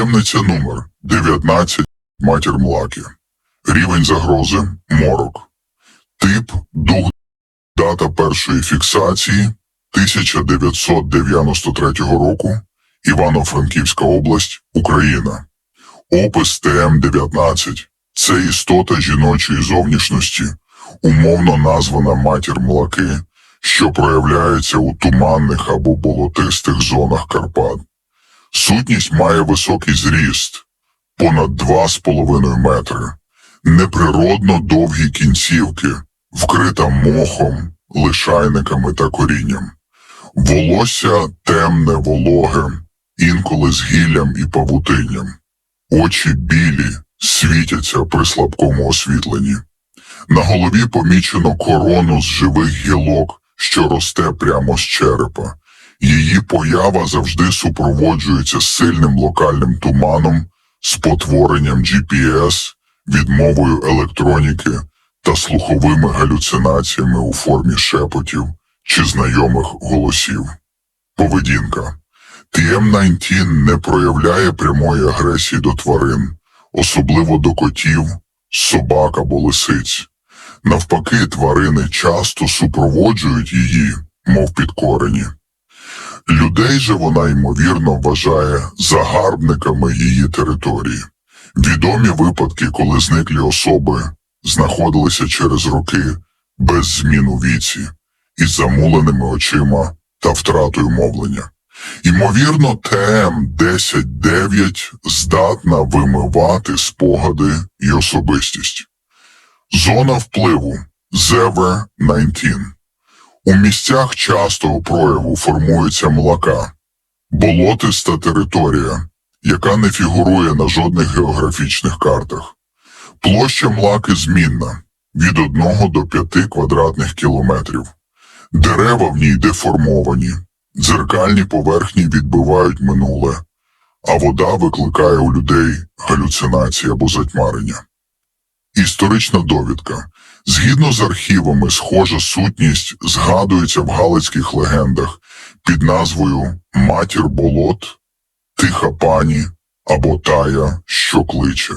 Таємниця номер 19 Матір Млаки. Рівень загрози морок. Тип дух дата першої фіксації 1993 року Івано-Франківська область, Україна. Опис ТМ-19 це істота жіночої зовнішності, умовно названа матір млаки, що проявляється у туманних або болотистих зонах Карпат. Сутність має високий зріст понад 2,5 метри, неприродно довгі кінцівки, вкрита мохом, лишайниками та корінням. Волосся темне, вологе, інколи з гіллям і павутинням. Очі білі, світяться при слабкому освітленні. На голові помічено корону з живих гілок, що росте прямо з черепа. Її поява завжди супроводжується сильним локальним туманом, спотворенням GPS, відмовою електроніки та слуховими галюцинаціями у формі шепотів чи знайомих голосів. Поведінка. TM-19 не проявляє прямої агресії до тварин, особливо до котів, собак або лисиць. Навпаки, тварини часто супроводжують її, мов підкорені. Людей же вона ймовірно вважає загарбниками її території. Відомі випадки, коли зниклі особи знаходилися через роки без змін у віці, із замуленими очима та втратою мовлення. Ймовірно, ТМ-10-9 здатна вимивати спогади і особистість. Зона впливу ЗВ-19 У місцях частого прояву формується млака, болотиста територія, яка не фігурує на жодних географічних картах. Площа млаки змінна від 1 до 5 квадратних кілометрів. Дерева в ній деформовані, дзеркальні поверхні відбивають минуле, а вода викликає у людей галюцинації або затьмарення. Історична довідка. Згідно з архівами, схожа сутність згадується в галицьких легендах під назвою Матір болот, Тиха пані або Тая, що кличе.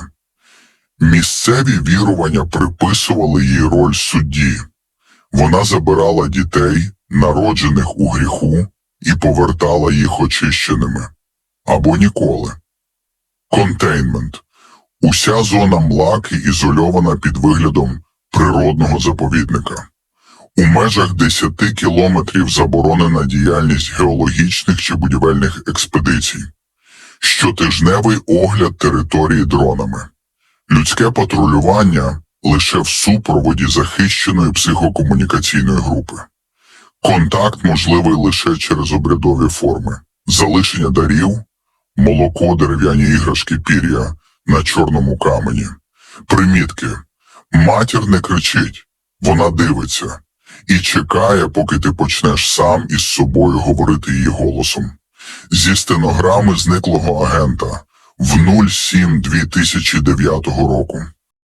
Місцеві вірування приписували їй роль судді. Вона забирала дітей, народжених у гріху, і повертала їх очищеними. Або ніколи. Контейнмент. Уся зона млаки ізольована під виглядом природного заповідника. У межах 10 кілометрів заборонена діяльність геологічних чи будівельних експедицій. Щотижневий огляд території дронами. Людське патрулювання лише в супроводі захищеної психокомунікаційної групи. Контакт можливий лише через обрядові форми, залишення дарів, молоко, дерев'яні іграшки, пір'я на чорному камені. Примітки. Матір не кричить, вона дивиться і чекає, поки ти почнеш сам із собою говорити її голосом. Зі стенограми зниклого агента в 07 2009 року.